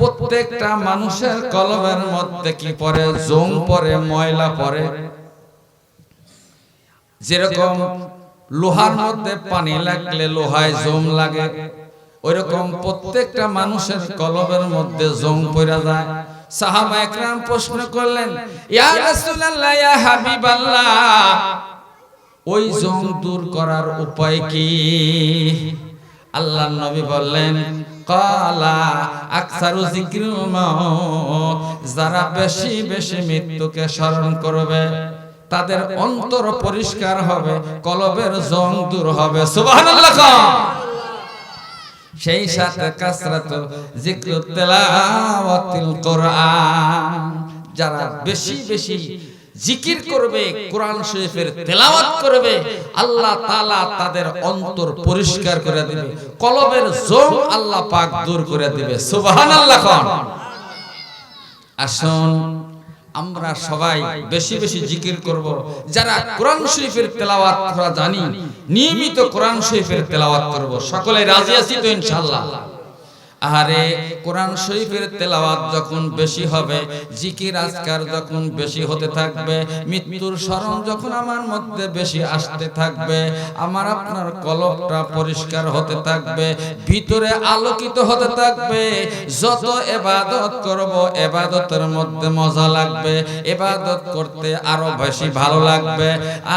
প্রত্যেকটা মানুষের কলমের মধ্যে কি পরে জং পরে ময়লা পরে যেরকম লোহার মধ্যে পানি লাগলে লোহায় জম লাগে, ওইরকম প্রত্যেকটা মানুষের কলমের মধ্যে জং পড়া যায়। সাহাবা একরাম প্রশ্ন করলেন, ইয়া রাসূলুল্লাহ, ইয়া হাবিবাল্লাহ, ওই জং দূর করার উপায় কি? আল্লাহ নবী বললেন কালা আকসারু যারা বেশি বেশি মৃত্যুকে স্মরণ করবে তাদের অন্তর পরিষ্কার হবে, কলবের জং দূর হবে। সেই সাথে কাসরাত জিক্রু তেলাওয়াতিল কোরআন, যারা বেশি বেশি জিকির করবে, কোরআন শরীফের তেলাওয়াত করবে, আল্লাহ তাআলা তাদের অন্তর পরিষ্কার করে দিবে, কলবের জং আল্লাহ পাক দূর করে দিবে, সুবহানাল্লাহ কোন। আসুন, আমরা সবাই বেশি বেশি জিকির করব। যারা কোরআন শরীফের তেলাওয়াত করা জানি, নিয়মিত কোরআন শরীফের তেলাওয়াত করব। সকলে রাজি আছি তো ইনশাআল্লাহ? আরে কোরআন শরীফের তেলাওয়াত যখন বেশি হবে, জিকির আজকার যখন বেশি হতে থাকবে, মৃত্যুর স্মরণ যখন আমার মধ্যে বেশি আসতে থাকবে, আমার আপনার কলবটা পরিষ্কার হতে থাকবে, ভিতরে আলোকিত হতে থাকবে, যত এবাদত করব, এবাদতের মধ্যে মজা লাগবে, এবাদত করতে আরও বেশি ভালো লাগবে।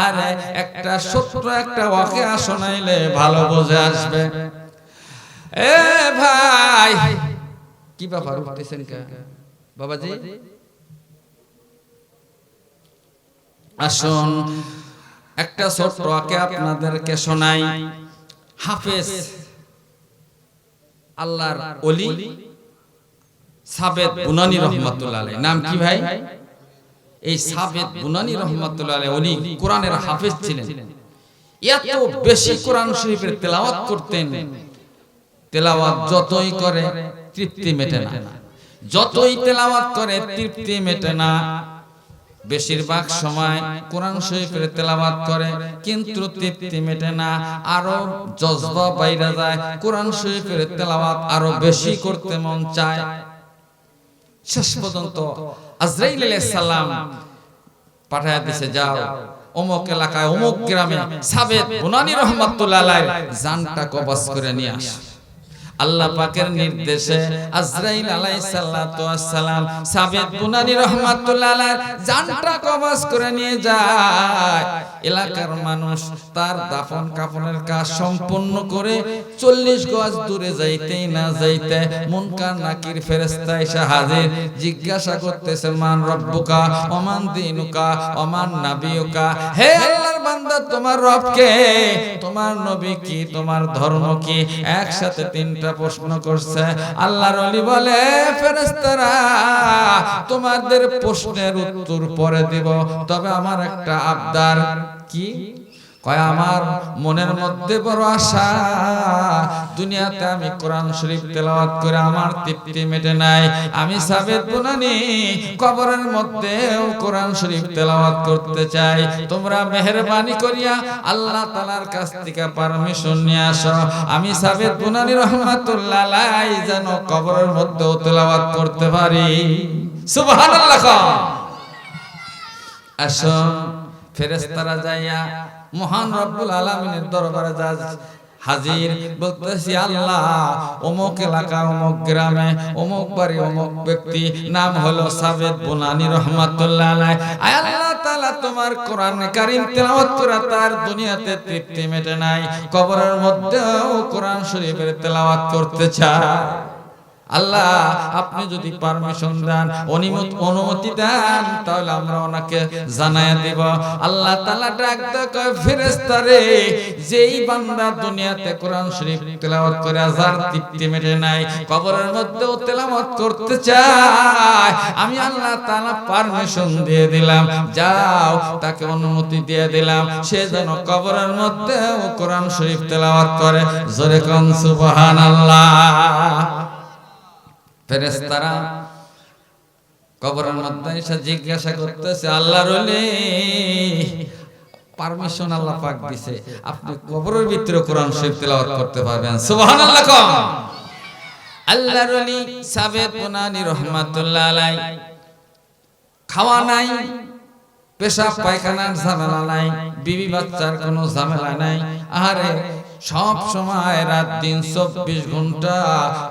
আর, একটা ছোট্ট একটা ওয়াকে শোনাইলে ভালো বোঝে আসবে। এ ভাই। কি ব্যাপার উঠতেছেন কে? বাবাজি? আসুন, একটা ছোট্ট আকে আপনাদেরকে শোনাই। হাফেজ আল্লাহর অলি সাবেদ বুনানি রহমাতুল্লাহ নাম কি ভাই? এই সাবেদ বুনানি রহমাতুল্লাহ উনি কোরআনের হাফেজ ছিলেন। এত বেশি কোরআন শরীফের তেলাওয়াত করতেন। তেলাওয়াত যতই করে, তৃপ্তি মেটে না। যতই তেলাওয়াত করে, তৃপ্তি মেটে না। বেশিরভাগ সময় কোরআন শরীফের তেলাওয়াত করে, কিন্তু তৃপ্তি মেটে না। আরও জজবা বাইরে যায়, কোরআন শরীফের তেলাওয়াত আরও বেশি করতে মন চায়। শেষ পর্যন্ত আজরাইল সালাম পাঠায় দিছে, যাও, অমুক এলাকায়, অমুক গ্রামে সাবেদ বুনানি রহমাতুল্লাহ জানটা কবজ করে নিয়ে আসে। আল্লাহ পাকের নির্দেশে আজরাইল আলাইহিস সালাতু সালাম সাবেদ বুনানি রাহমাতুল্লাহ আলাইহির জানটা কবজ করে নিয়ে যায়। এলাকার মানুষ তার দাফন কাফনের কাজ সম্পন্ন করে 40 গজ দূরে যাইতেই না যাইতে মুনকার নাকির ফেরেশতা এসে হাজির। জিজ্ঞাসা করতেছে, মান রব্বুকা, ওমান দিনুকা, ওমান নাবিয়ুকা? হে আল্লাহর বান্দা, তোমার রবকে, তোমার নবী কি, তোমার ধর্ম কি? একসাথে তিনটা প্রশ্ন করছে। আল্লাহ রলি বলে, ফেরেশতারা, তোমাদের প্রশ্নের উত্তর পরে দিব। তবে আমার একটা আবদার, কি? কয়, আমার মনের মধ্যে বড় আশা। দুনিয়াতে আমি কোরআন শরীফ তেলাওয়াত করে আমার তৃপ্তি মেটে নাই। আমি সাবেদ বুনানি, কবরের মধ্যেও কোরআন শরীফ তেলাওয়াত করতে চাই। তোমরা মেহেরবানি করিয়া আল্লাহ তালার কাছ থেকে পারমিশন নিয়ে আসো। আমি সাবেদ বুনানি রহমাতুল্লাহ যেন কবরের মধ্যেও তেলাওয়াত করতে পারি। সুবহানাল্লাহ আসো, ফেরেশতারা যাইয়া মহান রব্বুল আলামিনের দরবারে যা হাজির বলতেছি আল্লাহ অমুক এলাকা অমুক গ্রামে অমুক বাড়ি অমুক ব্যক্তি নাম হলো সাবেদ বুনানি রহমাতুল্লাহ আল্লাহ তাআলা তোমার কোরআন কারীম তেলাওয়াত করা তার দুনিয়াতে তৃপ্তি মেটে নাই। কবরের মধ্যেও কোরআন শরীফের তেলাওয়াত করতে চায়। আল্লাহ, আপনি যদি পারমিশন দেন, অনুমতি অনুমতি দেন, তাহলে আমরা ওনাকে জানায় দেব। আল্লাহ তাআলা ডাক দেয় ফেরেশতারে যেই বান্দা দুনিয়াতে কোরআন শরীফ তেলাওয়াত করে হাজার তৃপ্তি মেটে নাই, কবরের মধ্যেও তেলাওয়াত করতে চায়, আমি আল্লাহ তাআলা পারমিশন দিয়ে দিলাম। যাও, তাকে অনুমতি দিয়ে দিলাম। সে যেন কবরের মধ্যেও কোরআন শরীফ তেলাওয়াত করে। জোরে কোন সুবহানাল্লাহ। ফেরেশতারা কবরের মধ্যে এসে জিজ্ঞাসা করতেছে, আল্লাহ রলি পারমিশন আল্লাহ পাক দিছে। আপনি কবরের ভিতরে কোরআন শরীফ তেলাওয়াত করতে পারবেন। সুবহানাল্লাহ কম। আল্লাহর ওলি সাবেদ পুনানি রহমাতুল্লাহ আলাই। খাওয়া নাই, পেশাব পায়খানার ঝামেলা নাই, বিবি বাচ্চার কোনো ঝামেলা নাই। আহারে সব সময় রাত দিন চব্বিশ ঘণ্টা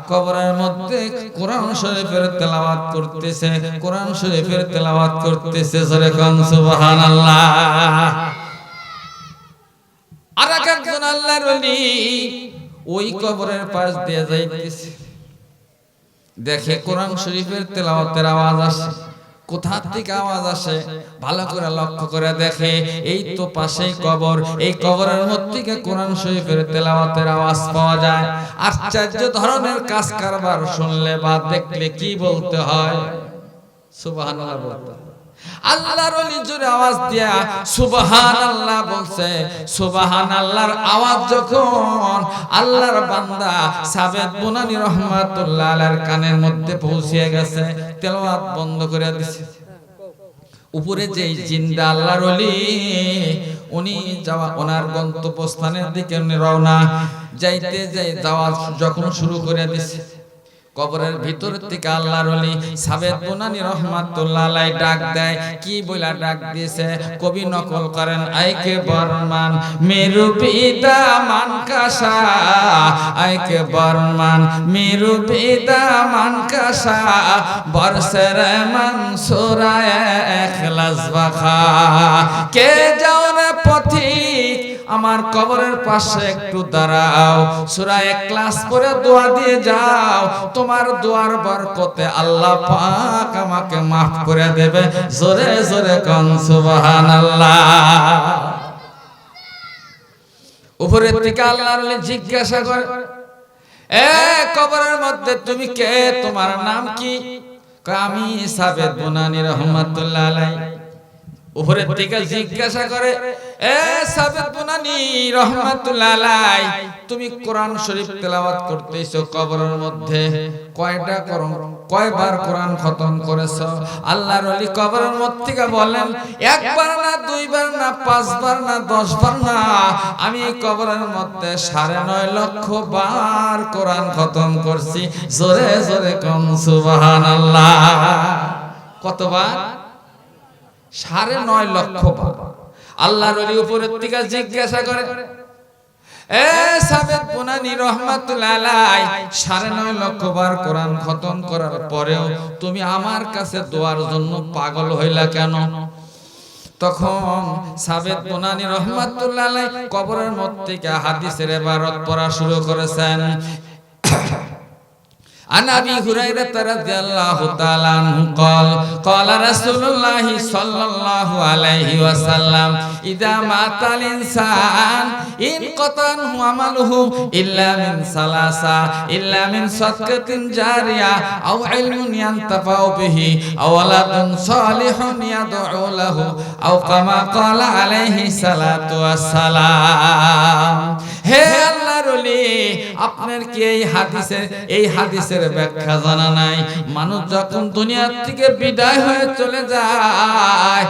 কবরের মধ্যে কোরআন শরীফের তেলাওয়াত করতেছে, কোরআন শরীফের তেলাওয়াত করতেছে আর এক একজন আল্লাহর ওই কবরের পাশ দিয়ে যাইতেছে। দেখে কোরআন শরীফের তেলাওয়াতের আওয়াজ আসে। কোথা থেকে আওয়াজ আসে? ভালো করে লক্ষ্য করে দেখে। এই তো পাশেই কবর। এই কবরের মধ্যে কোরআন শরীফের তেলাওয়াতের আওয়াজ পাওয়া যায়। আশ্চর্য ধরনের কাজ কারবার শুনলে বা দেখলে কি বলতে হয়? সুবহানাল্লাহ বলতে হয়। আল্লাহর ওলি জোরে আওয়াজ দিয়া বলছে আওয়াজ যখন আল্লাহর বান্দা সাবেদ বুনানি রহমাতুল্লাহ আলাইহির কানের মধ্যে পৌঁছে গেছে, তেলাওয়াত বন্ধ করে দিছে। উপরে যে জিন্দা আল্লাহর উনি যাওয়া ওনার গন্তব্যস্থানের দিকে উনি রওনা, যাইতে যাই যাওয়া যখন শুরু করে দিছে। কবরের ভিতর থেকে আল্লাহর ওলি সাবেদ বুনানি রহমাতুল্লাহ আলাই ডাক দেয়। কি বইলা ডাক দিয়েছে? কবি নকল করেন আইকে বর্মান, মেরু পিতা মান কাসা আইকে বর্মান, মেরু পিতা মান কাসা বর্ষের মান সুরায় এখলাস বাখা, কে যাও রে পথিক আমার কবরের পাশে একটু দাঁড়াও। সূরা ক্লাস করে দোয়া দিয়ে যাও। তোমার দোয়ার বরকতে আল্লাহ পাক আমাকে maaf করে দেবে। জোরে জোরে কোন, সুবহানাল্লাহ। উপরের থেকে আল্লাহর জিজ্ঞাসা করে, এ কবরের মধ্যে তুমি কে? তোমার নাম কি? আমি সাবেদ বুনানি রহমাতুল্লাহ আলাইহি। উপরের দিকে জিজ্ঞাসা করে, এ সাবেদ বুনানি রহমাতুল্লাহ তুমি কোরআন শরীফ তেলাওয়াত করতেছো কবরের মধ্যে? কয়টা করম কয়বার কোরআন খতম করেছ? আল্লাহর ওলি কবরের মধ্যে থেকে বলেন একবার না, দুইবার না, পাঁচবার না, দশবার না, আমি কবরের মধ্যে সাড়ে নয় লক্ষ বার কোরআন খতম করছি। জোরে জোরে কম, সুবহানাল্লাহ। কতবার? সাড়ে নয় লক্ষ বার আল্লাহর ওলি উপরের থেকে জিজ্ঞাসা করে। কোরআন খতম করার পরেও তুমি আমার কাছে দোয়ার জন্য পাগল হইলা কেন? তখন সাবেদ বুনানি রহমাতুল্লাহ কবরের মধ্যে হাদিসের এবারত পড়া শুরু করেছেন। عن ابي هريره رضي الله تعالى عنه قال قال رسول الله صلى الله عليه وسلم اذا مات الانسان انقطع عمله الا من ثلاثه الا من صدقه جاريه او علم ينتفع به او ولد صالح يدعو له او كما قال عليه الصلاه والسلام হে আল্লাহর ওলি আপনার কি এই হাদিসে, এই হাদিসের ব্যাখ্যা জানা নাই? মানুষ যখন দুনিয়ার থেকে বিদায় হয়ে চলে যায়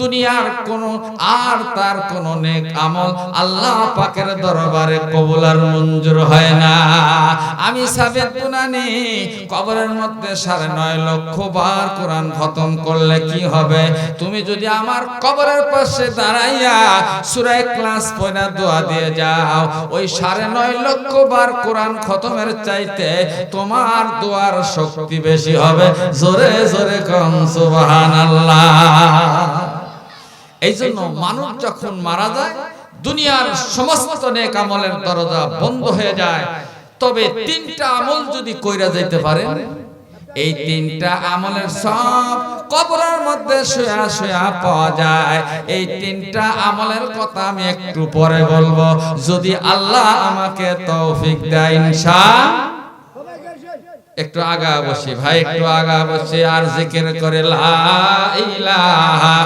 দুনিয়ার কোন আর তার কোন নেক আমল আল্লাহ পাকের দরবারে কবুল আর মঞ্জুর হয় না। আমি সাবেদ বুনানি কবরের মধ্যে সাড়ে নয় লক্ষ বার কোরআন খতম করলে কি হবে? তুমি যদি আমার কবরের পাশে দাঁড়াইয়া সুরায় ক্লাস পয়না দোয়া দিয়ে যাও, ওই সাড়ে নয় লক্ষ বার কোরআন খতমের চাইতে তোমার দোয়ার শক্তি বেশি হবে। জোরে জোরে কম, সুবহানাল্লাহ। এই জন্য মানুষ যখন মারা যায়, দুনিয়ার সমস্ত নেক আমলের দরজা বন্ধ হয়ে যায়। তবে তিনটা আমল যদি কইরা যাইতে পারে এই তিনটা আমলের সব কবরের মধ্যে শুয়া শুয়া পাওয়া যায়। এই তিনটা আমলের কথা আমি একটু পরে বলব। যদি আল্লাহ আমাকে তৌফিক দেয়, ইনশাআল্লাহ। একটু আগা বসি ভাই, একটু আগা বসে, আর জিকির করে লা ইলাহা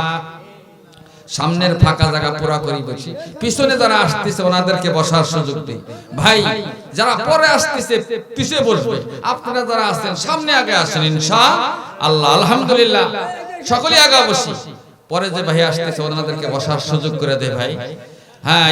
সামনের ফাঁকা জায়গা পুরা করি বসি। পিছনে যারা আসতেছে, ওনাদেরকে বসার সুযোগ দিই ভাই, যারা পরে আসতেছে পিছিয়ে বসবে। আপনারা যারা আসছেন সামনে আগে আসেন, ইনশা আল্লাহ। আলহামদুলিল্লাহ। সকলে আগে বসি। পরে যে ভাই আসতেছে, ওনাদেরকে বসার সুযোগ করে দে ভাই। হ্যাঁ